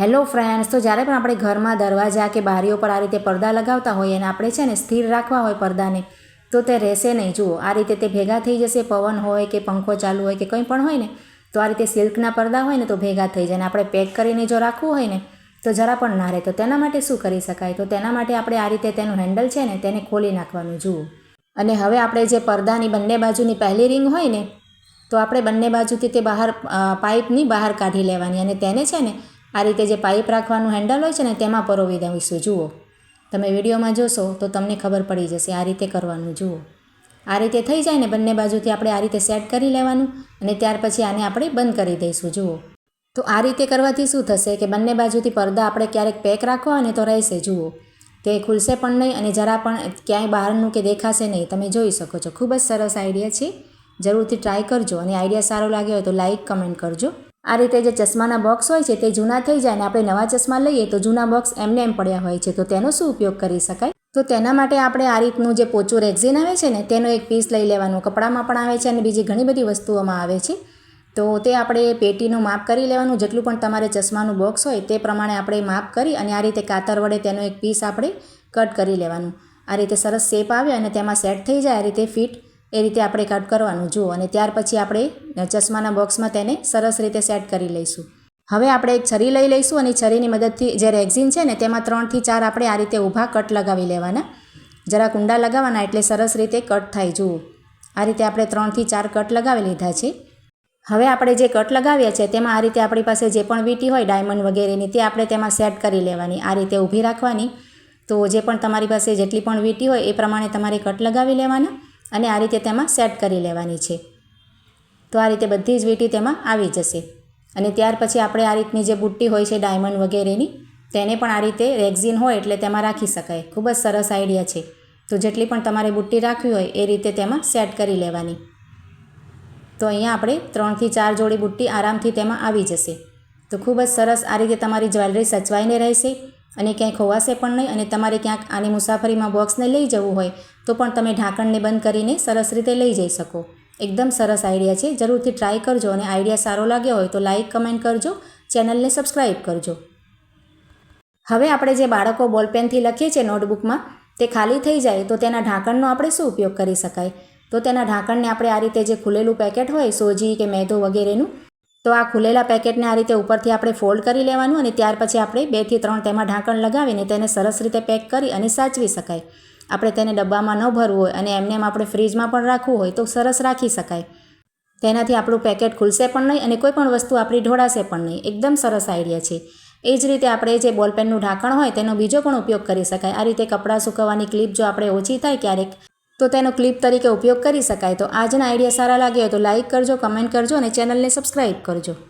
Hello friends, તો જ્યારે પણ આપણે ઘરમાં દરવાજા કે બારીઓ પર આ રીતે પડદા લગાવતા હોઈએ અને આપણે છે ને સ્થિર રાખવા હોય પડદાને, તો તે રહેશે નહીં. જુઓ, આ રીતે તે ભેગા થઈ જશે, પવન હોય કે પંખો ચાલુ હોય કે કંઈ પણ હોય ને, તો આ રીતે સિલ્કના પડદા હોય ને તો ભેગા થઈ જાય ને આપણે પેક કરીને જો રાખવું હોય ને, તો જરા પણ ના રહે. તો તેના માટે શું કરી શકાય? તો તેના માટે આપણે આ રીતે તેનું હેન્ડલ છે ને તેને ખોલી નાખવાનું. જુઓ. અને હવે આપણે જે પડદાની બંને બાજુની પહેલી રિંગ હોય ને, તો આપણે બંને બાજુથી તે બહાર પાઇપની બહાર કાઢી લેવાની અને તેને છે ને આ રીતે જે પાઇપ રાખવાનું હેન્ડલ હોય છે ને, તેમાં પરોવી દઈશું જુઓ? તમે વિડીયોમાં જોશો તો તમને ખબર પડી જશે આ રીતે કરવાનું. જુઓ. આ રીતે થઈ જાય ને, બંને બાજુથી આપણે આ રીતે સેટ કરી લેવાનું અને ત્યાર પછી આને આપણે બંધ કરી દઈશું. જુઓ. તો આ રીતે કરવાથી શું થશે કે બંને બાજુથી પડદા આપણે ક્યારેક પેક રાખવા અને તો રહેશે. જુઓ. તે ખુલશે પણ નહીં અને જરા પણ ક્યાંય બહારનું કે દેખાશે નહીં. તમે જોઈ શકો છો. ખૂબ જ સરસ આઈડિયા છે. જરૂરથી ટ્રાય કરજો અને આઈડિયા સારો લાગ્યો હોય તો લાઇક કમેન્ટ કરજો. આ રીતે જે ચશ્માના બોક્સ હોય છે તે જૂના થઈ જાય ને આપણે નવા ચશ્મા લઈએ તો જૂના બોક્સ એમને એમ પડ્યા હોય છે. તો તેનો શું ઉપયોગ કરી શકાય? તો તેના માટે આપણે આ રીતનું જે પોચું રેક્ઝિન આવે છે ને તેનો એક પીસ લઈ લેવાનું. કપડામાં પણ આવે છે અને બીજી ઘણી બધી વસ્તુઓમાં આવે છે. તો તે આપણે પેટીનું માપ કરી લેવાનું. જેટલું પણ તમારે ચશ્માનું બોક્સ હોય તે પ્રમાણે આપણે માપ કરી અને આ રીતે કાતર વડે તેનો એક પીસ આપણે કટ કરી લેવાનું. આ રીતે સરસ શેપ આવે અને તેમાં સેટ થઈ જાય, આ રીતે ફિટ એ રીતે આપણે કટ કરવાનું. જુઓ, અને ત્યાર પછી આપણે ચશ્માના બોક્સમાં તેને સરસ રીતે સેટ કરી લઈશું. હવે આપણે એક છરી લઈ લઈશું અને છરીની મદદથી જે રેક્ઝિન છે ને, તેમાં ત્રણથી ચાર આપણે આ રીતે ઊભા કટ લગાવી લેવાના. જરા કુંડા લગાવવાના એટલે સરસ રીતે કટ થાય. જુઓ, આ રીતે આપણે ત્રણથી ચાર કટ લગાવી લીધા છે. હવે આપણે જે કટ લગાવ્યા છે, તેમાં આ રીતે આપણી પાસે જે પણ વીટી હોય ડાયમંડ વગેરેની, તે આપણે તેમાં સેટ કરી લેવાની. આ રીતે ઊભી રાખવાની. તો જે પણ તમારી પાસે જેટલી પણ વીટી હોય, એ પ્રમાણે તમારે કટ લગાવી લેવાના. અને આ રીતે તેમાં સેટ કરી લેવાની છે. તો આ રીતે બધી જ વીંટી તેમાં આવી જશે. અને ત્યાર પછી આપણે આ રીતની જે બુટ્ટી હોય છે, ડાયમંડ વગેરેની, તેને પણ આ રીતે રેક્ઝિન હોય એટલે તેમાં રાખી શકાય. ખૂબ જ સરસ આઈડિયા છે. તો જેટલી પણ તમારે બુટ્ટી રાખવી હોય, એ રીતે તેમાં સેટ કરી લેવાની. તો અહીંયા આપણે ત્રણથી ચાર જોડી બુટ્ટી આરામથી તેમાં આવી જશે. તો ખૂબ જ સરસ આ રીતે તમારી જ્વેલરી સચવાઈને રહેશે. અને ક્યાંય ખોવાશે પણ નહીં અને તમારે ક્યાંક આની મુસાફરીમાં બોક્સને લઈ જવું હોય, તો પણ તમે ઢાંકણને બંધ કરીને સરસ રીતે લઈ જઈ શકો. એકદમ સરસ આઈડિયા છે. જરૂરથી ટ્રાય કરજો અને આઈડિયા સારો લાગ્યો હોય તો લાઇક કમેન્ટ કરજો. ચેનલને સબસ્ક્રાઈબ કરજો. હવે આપણે જે બાળકો બોલપેનથી લખીએ છીએ નોટબુકમાં, તે ખાલી થઈ જાય તો તેના ઢાંકણનો આપણે શું ઉપયોગ કરી શકાય? તો તેના ઢાંકણને આપણે આ રીતે જે ખુલેલું પેકેટ હોય, સોજી કે મેદો વગેરેનું તો આ ખુલેલા પેકેટને આ રીતે ઉપરથી આપણે ફોલ્ડ કરી લેવાનું અને ત્યાર પછી આપણે બેથી ત્રણ તેમાં ઢાંકણ લગાવીને તેને સરસ રીતે પેક કરી અને સાચવી શકાય. આપણે તેને ડબ્બામાં ન ભરવું હોય અને એમને એમ આપણે ફ્રીજમાં પણ રાખવું હોય તો સરસ રાખી શકાય. તેનાથી આપણું પેકેટ ખુલશે પણ નહીં અને કોઈ પણ વસ્તુ આપણી ઢોળાશે પણ નહીં. એકદમ સરસ આઈડિયા છે. એ જ રીતે આપણે જે બોલપેનનું ઢાંકણ હોય તેનો બીજો પણ ઉપયોગ કરી શકાય. આ રીતે કપડાં સૂકવવાની ક્લિપ જો આપણે ઓછી થાય ક્યારેક તો તેનો ક્લિપ તરીકે ઉપયોગ કરી શકાય. તો આજના આઈડિયા સારા લાગે તો લાઇક કરજો, કમેન્ટ કરજો અને ચેનલને સબસ્ક્રાઈબ કરજો.